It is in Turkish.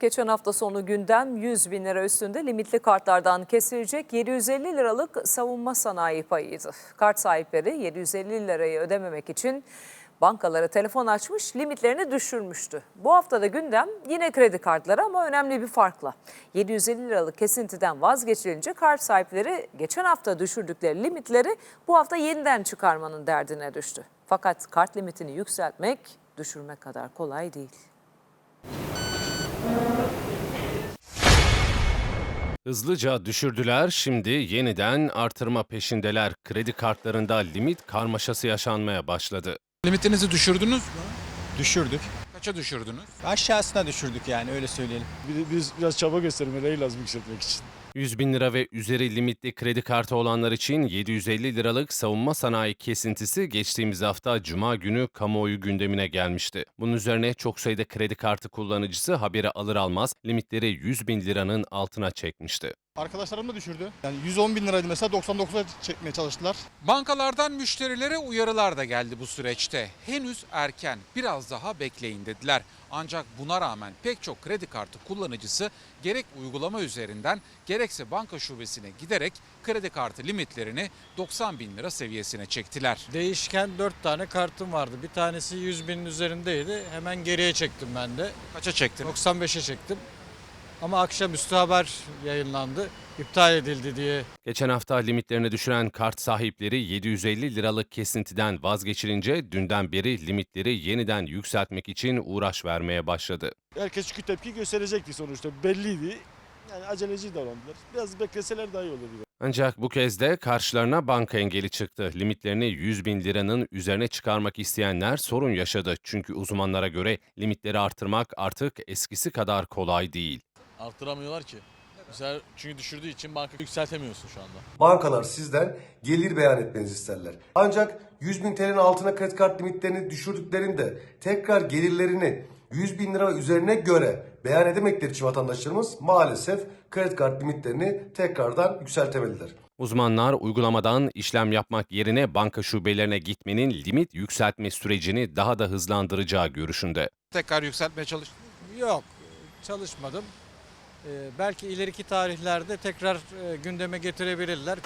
Geçen hafta sonu gündem 100 bin lira üstünde limitli kartlardan kesilecek 750 liralık savunma sanayi payıydı. Kart sahipleri 750 lirayı ödememek için bankalara telefon açmış, limitlerini düşürmüştü. Bu hafta da gündem yine kredi kartları ama önemli bir farkla. 750 liralık kesintiden vazgeçilince kart sahipleri geçen hafta düşürdükleri limitleri bu hafta yeniden çıkarmanın derdine düştü. Fakat kart limitini yükseltmek düşürmek kadar kolay değil. Hızlıca düşürdüler, şimdi yeniden artırma peşindeler. Kredi kartlarında limit karmaşası yaşanmaya başladı. Limitinizi düşürdünüz mü? Düşürdük. Kaça düşürdünüz? Aşağısına düşürdük yani öyle söyleyelim. Bir- Biz biraz çaba göstermeleri lazım yükseltmek için. 100 bin lira ve üzeri limitli kredi kartı olanlar için 750 liralık savunma sanayi kesintisi geçtiğimiz hafta Cuma günü kamuoyu gündemine gelmişti. Bunun üzerine çok sayıda kredi kartı kullanıcısı haberi alır almaz limitleri 100 bin liranın altına çekmişti. Arkadaşlarım da düşürdü. Yani 110 bin liraydı mesela 99'a çekmeye çalıştılar. Bankalardan müşterilere uyarılar da geldi bu süreçte. Henüz erken, biraz daha bekleyin dediler. Ancak buna rağmen pek çok kredi kartı kullanıcısı gerek uygulama üzerinden gerekse banka şubesine giderek kredi kartı limitlerini 90 bin lira seviyesine çektiler. Değişken 4 tane kartım vardı. Bir tanesi 100 binin üzerindeydi. Hemen geriye çektim ben de. Kaça çektiniz? 95'e çektim. Ama akşamüstü haber yayınlandı. İptal edildi diye Geçen hafta limitlerini düşüren kart sahipleri 750 liralık kesintiden vazgeçilince dünden beri limitleri yeniden yükseltmek için uğraş vermeye başladı. Herkes çünkü tepki gösterecekti sonuçta. Belliydi. Yani aceleci davrandılar. Biraz bekleseler daha iyi olurdu. Ancak bu kez de karşılarına banka engeli çıktı. Limitlerini 100 bin liranın üzerine çıkarmak isteyenler sorun yaşadı. Çünkü uzmanlara göre limitleri artırmak artık eskisi kadar kolay değil. Artıramıyorlar ki. Mesela çünkü düşürdüğü için banka yükseltemiyorsun şu anda. Bankalar sizden gelir beyan etmenizi isterler. Ancak 100 bin TL'nin altına kredi kart limitlerini düşürdüklerinde tekrar gelirlerini 100 bin lira üzerine göre beyan edemekleri için vatandaşlarımız maalesef kredi kart limitlerini tekrardan yükseltemediler. Uzmanlar uygulamadan işlem yapmak yerine banka şubelerine gitmenin limit yükseltme sürecini daha da hızlandıracağı görüşünde. Tekrar yükseltmeye çalıştınız. yok çalışmadım. Ee, belki ileriki tarihlerde tekrar e, gündeme getirebilirler.